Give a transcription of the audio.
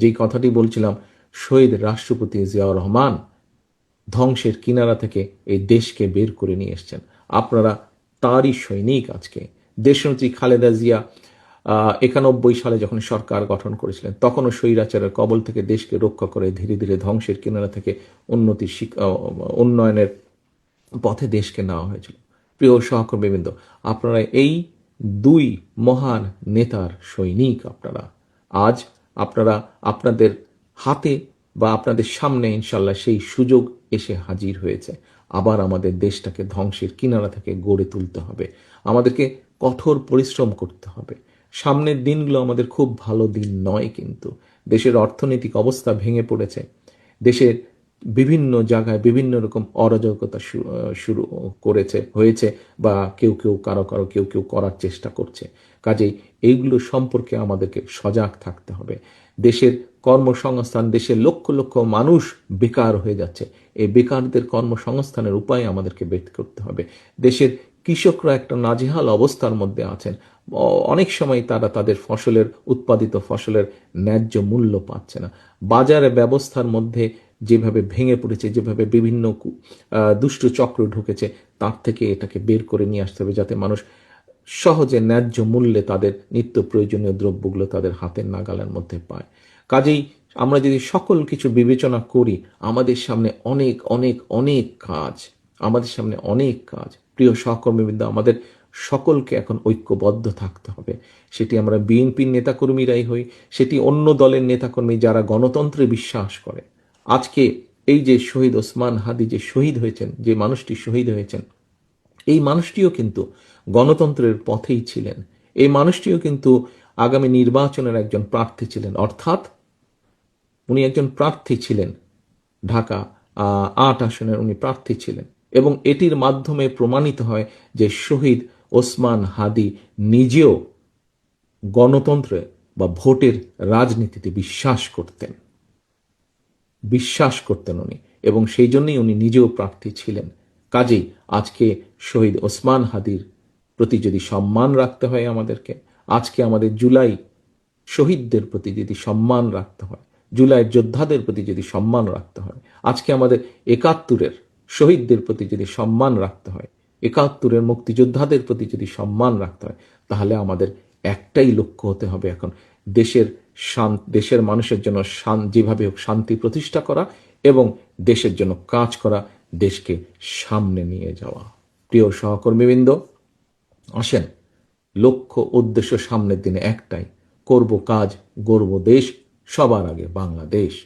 যেই কথাটি বলছিলাম, শহীদ রাষ্ট্রপতি জিয়াউর রহমান ধ্বংসের কিনারা থেকে এই দেশকে বের করে নিয়ে এসছেন। আপনারা তারই সৈনিক আজকে। দেশনেত্রী খালেদা জিয়া একানব্বই সালে যখন সরকার গঠন করেছিলেন, তখনও স্বৈরাচারের কবল থেকে দেশকে রক্ষা করে ধীরে ধীরে ধ্বংসের কিনারা থেকে উন্নতির উন্নয়নের পথে দেশকে নেওয়া হয়েছিল। প্রিয় সহকর্মীবৃন্দ, আপনারা এই দুই মহান নেতার সৈনিক আপনারা। আজ আপনারা আপনাদের হাতে বা আপনাদের সামনে ইনশাল্লাহ সেই সুযোগ এসে হাজির হয়েছে। আবার আমাদের দেশটাকে ধ্বংসের কিনারা থেকে গড়ে তুলতে হবে। আমাদেরকে কঠোর পরিশ্রম করতে হবে। সামনের দিনগুলো আমাদের খুব ভালো দিন নয় কিন্তু। দেশের অর্থনৈতিক অবস্থা ভেঙে পড়েছে। দেশের বিভিন্ন জায়গায় বিভিন্ন রকম অরাজকতা শুরু করেছে, হয়েছে বা কেউ কেউ কারও কারও কেউ কেউ করার চেষ্টা করছে। কাজেই এইগুলো সম্পর্কে আমাদেরকে সজাগ থাকতে হবে। দেশের কর্মসংস্থান, দেশের লক্ষ লক্ষ মানুষ বেকার হয়ে যাচ্ছে। এই বেকারদের কর্মসংস্থানের উপায় আমাদেরকে বের করতে হবে। দেশের কৃষকরা একটা নাজেহাল অবস্থার মধ্যে আছেন। অনেক সময় তারা তাদের ফসলের, উৎপাদিত ফসলের ন্যায্য মূল্য পাচ্ছে না। বাজারে ব্যবস্থার মধ্যে যেভাবে ভেঙে পড়েছে, যেভাবে বিভিন্ন দুষ্ট চক্র ঢুকেছে, তার থেকে এটাকে বের করে নিয়ে আসতে হবে যাতে মানুষ সহজে ন্যায্য মূল্যে তাদের নিত্য প্রয়োজনীয় দ্রব্যগুলো তাদের হাতের নাগালের মধ্যে পায়। কাজেই আমরা যদি সকল কিছু বিবেচনা করি, আমাদের সামনে অনেক অনেক অনেক কাজ, আমাদের সামনে অনেক কাজ, প্রিয় সহকর্মীবৃন্দ, আমাদের সকলকে এখন ঐক্যবদ্ধ থাকতে হবে। সেটি আমরা বিএনপির নেতাকর্মীরাই হই, সেটি অন্য দলের নেতাকর্মী যারা গণতন্ত্রে বিশ্বাস করে। আজকে এই যে শহীদ ওসমান হাদি যে শহীদ হয়েছেন, যে মানুষটি শহীদ হয়েছেন এই মানুষটিও কিন্তু গণতন্ত্রের পথেই ছিলেন। এই মানুষটিও কিন্তু আগামী নির্বাচনের একজন প্রার্থী ছিলেন। অর্থাৎ উনি একজন প্রার্থী ছিলেন। ঢাকা আট আসনের উনি প্রার্থী ছিলেন। এবং এটির মাধ্যমে প্রমাণিত হয় যে শহীদ ওসমান হাদি নিজেও গণতন্ত্রে বা ভোটের রাজনীতিতে বিশ্বাস করতেন। বিশ্বাস করতেন উনি। এবং সেই জন্যই উনি নিজেও প্রার্থী ছিলেন। কাজেই আজকে শহীদ ওসমান হাদির প্রতি যদি সম্মান রাখতে হয় আমাদেরকে, আজকে আমাদের জুলাই শহীদদের প্রতি যদি সম্মান রাখতে হয়, জুলাই যোদ্ধাদের প্রতি যদি সম্মান রাখতে হয়, আজকে আমাদের একাত্তরের শহীদদের প্রতি যদি সম্মান রাখতে হয়, একাত্তরের মুক্তিযোদ্ধাদের প্রতি যদি সম্মান রাখতে হয়, তাহলে আমাদের একটাই লক্ষ্য হতে হবে এখন, দেশের দেশের মানুষের জন্য যেভাবে হোক শান্তি প্রতিষ্ঠা করা এবং দেশের জন্য কাজ করা দেশকে সামনে নিয়ে যাওয়া। প্রিয় সহকর্মীবৃন্দ, আসেন। লক্ষ্য, উদ্দেশ্য সামনের দিনে একটাই, করব কাজ, গর্ব দেশ, সবার আগে বাংলাদেশ।